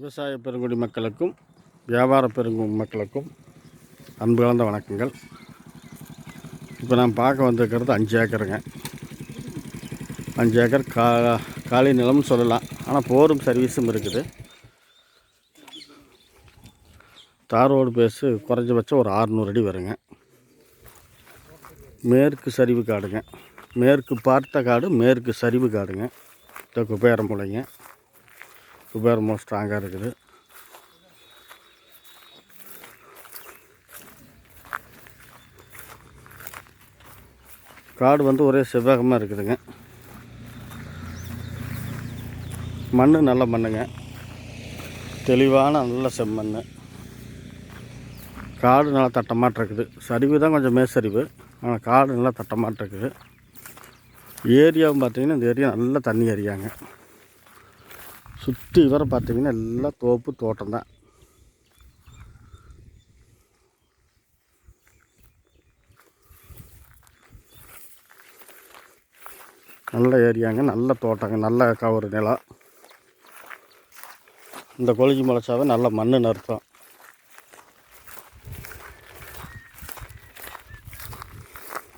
விவசாய பெருங்குடி மக்களுக்கும் வியாபார பெருங்குடி மக்களுக்கும் அன்பு கலந்த வணக்கங்கள். இப்போ நான் பார்க்க வந்திருக்கிறது அஞ்சு ஏக்கருங்க. அஞ்சு ஏக்கர் கா காலி நிலம்னு சொல்லலாம். ஆனால் போரும் சர்வீஸும் இருக்குது. தார் ரோடு பேஸு குறைஞ்சபட்சம் ஒரு ஆறுநூறு அடி வருங்க. மேற்கு சரிவு காடுங்க. மேற்கு பார்த்த காடு மேற்கு சரிவு காடுங்க. இந்த குபேரமுலைங்க ரொம்ப ஸ்ட்ராங்காக இருக்குது. காடு வந்து ஒரே செவ்வகமாக இருக்குதுங்க. மண் நல்ல மண்ணுங்க. தெளிவான நல்ல செம்மண் காடு நல்லா தட்டமாட்டு இருக்குது சரிவு தான் கொஞ்சம் மேசரிவு ஆனால் காடு நல்லா தட்டமாட்டு இருக்குது ஏரியாவும் பார்த்திங்கன்னா இந்த ஏரியா நல்லா தண்ணி ஏரியாங்க சுற்றி வர பார்த்தீங்கன்னா எல்லாம் தோப்பு தோட்டம் தான். நல்ல ஏரியாங்க நல்ல தோட்டங்க நல்ல கவர் நிலம். இந்த கொழுஞ்சி முளைச்சாவே நல்ல மண் நிறுத்தம்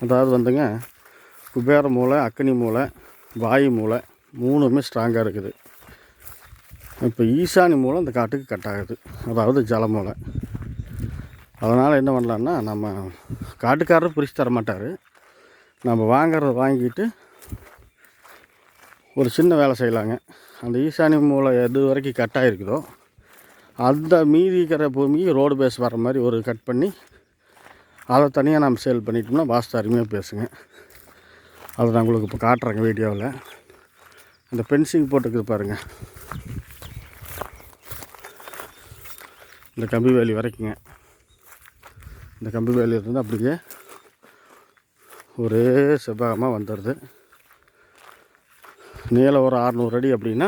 அதாவது வந்துங்க குபேர மூளை அக்னி மூளை வாயு மூளை மூணுமே ஸ்ட்ராங்காக இருக்குது. இப்போ ஈசானி மூலம் இந்த காட்டுக்கு கட் ஆகுது. அதாவது ஜலமூலம் அதனால் என்ன பண்ணலான்னா நம்ம காட்டுக்காரரும் பிரித்து தர மாட்டார். நம்ம வாங்குறத வாங்கிட்டு ஒரு சின்ன வேலை செய்யலாங்க. அந்த ஈசானி மூலை எது வரைக்கும் கட் ஆகிருக்குதோ அந்த மீதி இருக்கிற பூமிக்கு ரோடு பேஸ் வர மாதிரி ஒரு கட் பண்ணி அதை தனியாக நம்ம சேல் பண்ணிட்டோம்னா வாஸ்து அருமையாக பேசுங்க. அதை நான் உங்களுக்கு இப்போ காட்டுறேங்க வீடியோவில். அந்த பென்சிங் போட்டுக்குது பாருங்கள் இந்த கம்பி வேலி வரைக்குங்க. இந்த கம்பி வேலி அப்படியே ஒரே செவ்வகமாக வந்துடுது நீளம் ஒரு அறநூறு அடி அப்படின்னா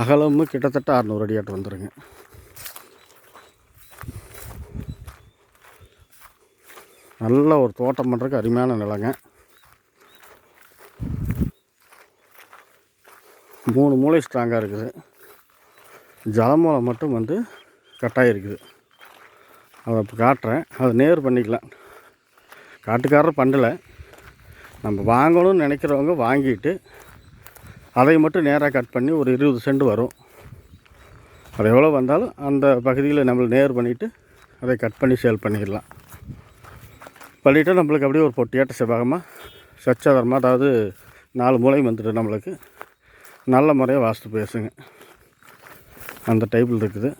அகலமும் கிட்டத்தட்ட அறநூறு அடியாட்டு வந்துடுங்க நல்ல ஒரு தோட்டம் பண்ணுறதுக்கு அருமையான நிலங்க. மூணு மூளை ஸ்ட்ராங்காக இருக்குது. ஜலமூலம் மட்டும் வந்து கட்டாயம் இருக்குது அதை இப்போ காட்டுறேன். அதை நேர் பண்ணிக்கலாம். காட்டுக்காரர் பண்ணலை. நம்ம வாங்கணும்னு நினைக்கிறவங்க வாங்கிட்டு அதை மட்டும் நேராக கட் பண்ணி ஒரு இருபது சென்ட் வரும். அது எவ்வளோ வந்தாலும் அந்த பகுதியில் நம்மளை நேர் பண்ணிவிட்டு அதை கட் பண்ணி சேல் பண்ணிடலாம். பண்ணிவிட்டு நம்மளுக்கு அப்படியே ஒரு பொட்டியாட்ட செவ்வகமாக சச்சாதாரமாக அதாவது நாலு மூலையும் வந்துட்டு நம்மளுக்கு. நல்ல முறையாக வாஸ்து பேசுங்க. அந்த டைப்பில் இருக்குது.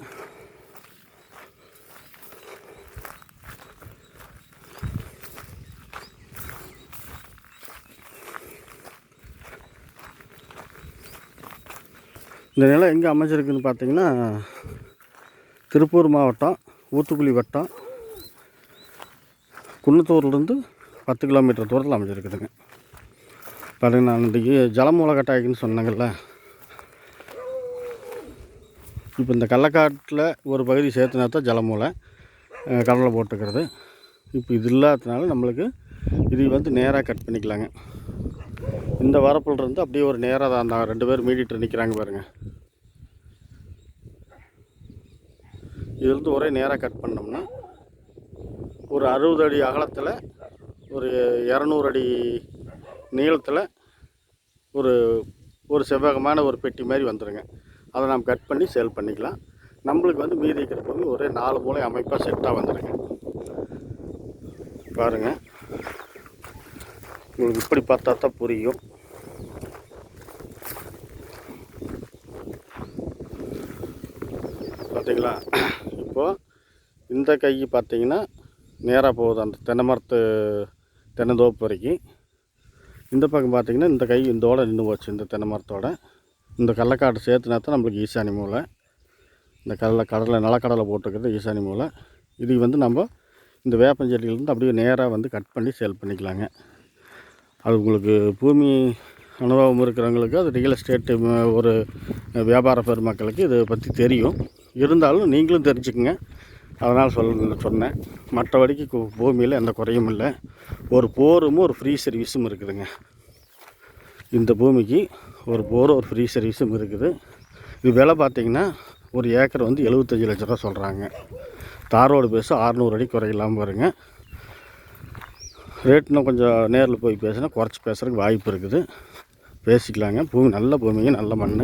இந்த நிலம் எங்கே அமைஞ்சிருக்குன்னு பார்த்தீங்கன்னா திருப்பூர் மாவட்டம் ஊத்துக்குழி வட்டம் குன்னத்தூர்லேருந்து பத்து கிலோமீட்டர் தூரத்தில் அமைஞ்சிருக்குதுங்க. பாருங்க நான் இன்றைக்கி ஜலமூல சொன்னாங்கல்ல. இப்போ இந்த கள்ளக்காட்டில் ஒரு பகுதி சேர்த்துனா தான் ஜலமூலை அஹ், கடலை போட்டுக்கிறது. இப்போ இது இல்லாததுனால நம்மளுக்கு இது வந்து நேராக கட் பண்ணிக்கலாங்க. இந்த வரப்புலேருந்து அப்படியே ஒரு நேராக தான் அந்த ரெண்டு பேர் மீடிட்டு நிற்கிறாங்க பாருங்க. இதுலேருந்து ஒரே நேராக கட் பண்ணோம்னா ஒரு அறுபது அடி அகலத்தில் ஒரு இரநூறு அடி நீளத்தில் ஒரு ஒரு செவ்வகமான ஒரு பெட்டி மாதிரி வந்துடுங்க அதை நாம் கட் பண்ணி சேல் பண்ணிக்கலாம். நம்மளுக்கு வந்து மீதி இருக்கிற பொருள் ஒரே நாலு மூளை அமைப்பாக செட்டாக வந்துடுங்க பாருங்கள் உங்களுக்கு இப்படி பார்த்தா தான் புரியும். பார்த்தீங்களா? இப்போது இந்த கை பார்த்தீங்கன்னா நேராக போகுது. அந்த தென்னை மரத்து தென்னந்தோப்பு வரைக்கும். இந்த பக்கம் பார்த்தீங்கன்னா இந்த கை இந்தோட நின்று போச்சு இந்த தென்னை மரத்தோட. இந்த கடலக்காடு சேர்த்துனா தான் நம்மளுக்கு ஈசானி மூலை இந்த கடலை கடலை நிலக்கடலை போட்டுக்கிறது ஈசானி மூலை இது வந்து நம்ம இந்த வேப்பஞ்செடியிலேருந்து அப்படியே நேராக வந்து கட் பண்ணி சேல் பண்ணிக்கலாங்க. அது உங்களுக்கு பூமி அனுபவம் இருக்கிறவங்களுக்கு அது ரியல் எஸ்டேட்டு ஒரு வியாபார பெருமக்களுக்கு இதை பற்றி தெரியும். இருந்தாலும் நீங்களும் தெரிஞ்சுக்குங்க. அதனால் சொல்ல சொன்னேன். மற்றபடிக்கு பூமியில் எந்த குறையும் இல்லை. ஒரு போரும் ஒரு ஃப்ரீ சர்வீஸும் இருக்குதுங்க. இந்த பூமிக்கு ஒரு போர் ஒரு ஃப்ரீ சர்வீஸும் இருக்குது. இது விலை பார்த்திங்கன்னா ஒரு ஏக்கர் வந்து எழுபத்தஞ்சி லட்ச ரூபா சொல்கிறாங்க தாரோடு பேச ஆறுநூறு அடி குறையில்லாமல் வருங்க. ரேட்னா கொஞ்சம் நேரில் போய் பேசினா குறைச்சி பேசுகிறதுக்கு வாய்ப்பு இருக்குது. பேசிக்கலாங்க. பூமி நல்ல பூமிங்க நல்ல மண்